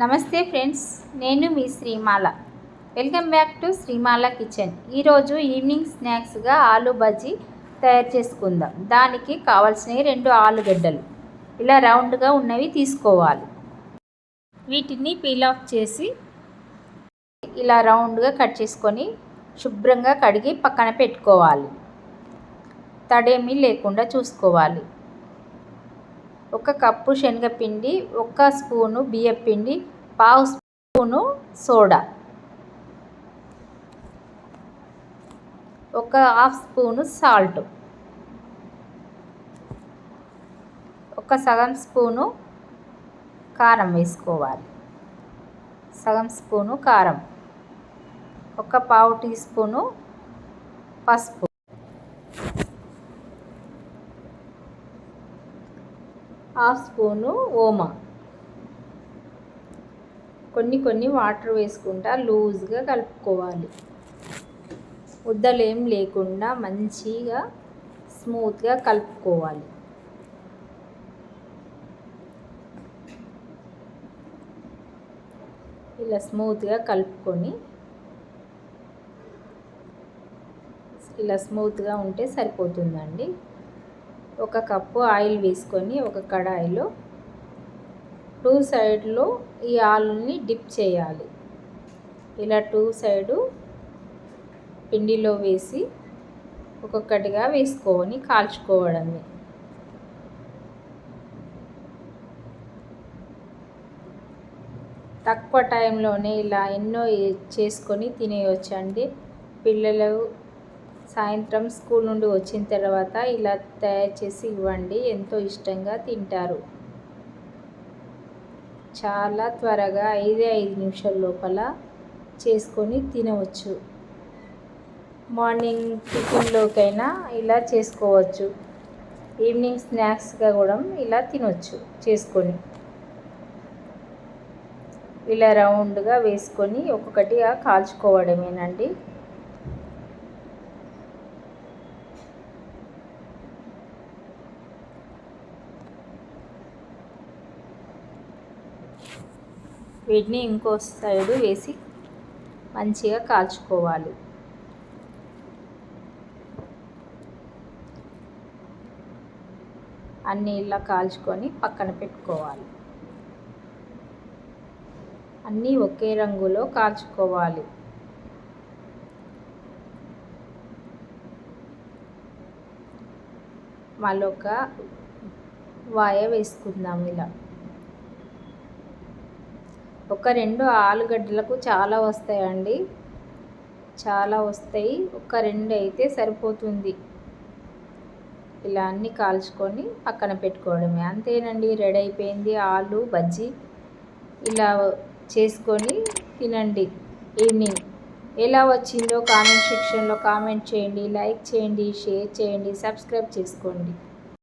నమస్తే ఫ్రెండ్స్ నేను మీ Srimala. Welcome back to Srimala kitchen. ఈరోజు ఈవినింగ్ స్నాక్స్గా ఆలు బజ్జీ తయారు చేసుకుందాం. దానికి కావాల్సినవి రెండు ఆలుగడ్డలు. ఇలా రౌండ్గా ఉన్నవి తీసుకోవాలి. వీటిని పీల్ ఆఫ్ చేసి ఇలా రౌండ్గా కట్ చేసుకొని శుభ్రంగా కడిగి పక్కన పెట్టుకోవాలి. తడేమీ లేకుండా చూసుకోవాలి. ఒక కప్పు శనగపిండి ఒక స్పూను బియ్యపిండి పావు స్పూను సోడా. ఒక హాఫ్ స్పూను సాల్ట్. ఒక సగం స్పూను కారం వేసుకోవాలి. సగం స్పూను కారం. ఒక పావు టీ స్పూను పసుపు. హాఫ్ స్పూను ఓమా. కొన్ని కొన్ని వాటర్ వేసుకుంటా లూజ్గా కలుపుకోవాలి. ఉద్దలేం లేకుండా మంచిగా స్మూత్గా కలుపుకోవాలి. ఇలా స్మూత్గా కలుపుకొని ఇలా స్మూత్గా ఉంటే సరిపోతుందండి. ఒక కప్పు ఆయిల్ వేసుకొని ఒక కడాయిలో టూ సైడ్లో ఈ ఆలుని డిప్ చేయాలి. ఇలా టూ సైడు పిండిలో వేసి ఒక్కొక్కటిగా వేసుకొని కాల్చుకోవడమే. తక్కువ టైంలోనే ఇలా ఎన్నో చేసుకొని తినేయొచ్చండి. పిల్లలు సాయంత్రం స్కూల్ నుండి వచ్చిన తర్వాత ఇలా తయారు చేసి ఇవ్వండి ఎంతో ఇష్టంగా తింటారు. చాలా త్వరగా ఐదే ఐదు నిమిషాల లోపల చేసుకొని తినవచ్చు. మార్నింగ్ టిఫిన్లోకైనా ఇలా చేసుకోవచ్చు. ఈవినింగ్ స్నాక్స్గా కూడా ఇలా తినవచ్చు చేసుకొని. ఇలా రౌండ్గా వేసుకొని ఒక్కొక్కటిగా కాల్చుకోవడమేనండి. వీటిని ఇంకో సైడు వేసి మంచిగా కాల్చుకోవాలి. అన్నీ ఇలా కాల్చుకొని పక్కన పెట్టుకోవాలి. అన్నీ ఒకే రంగులో కాల్చుకోవాలి. మళ్ళొక వాయ వేసుకుందాం ఇలా. ఒక రెండు ఆలుగడ్డలకు చాలా వస్తాయండి. చాలా వస్తాయి. ఒక రెండు అయితే సరిపోతుంది. ఇలా అన్నీ కాల్చుకొని పక్కన పెట్టుకోవడమే. అంతేనండి రెడీ అయిపోయింది ఆలు బజ్జీ. ఇలా చేసుకొని తినండి. ఈవినింగ్. ఎలా వచ్చిందో కామెంట్ సెక్షన్లో కామెంట్ చేయండి లైక్ చేయండి షేర్ చేయండి సబ్స్క్రైబ్ చేసుకోండి.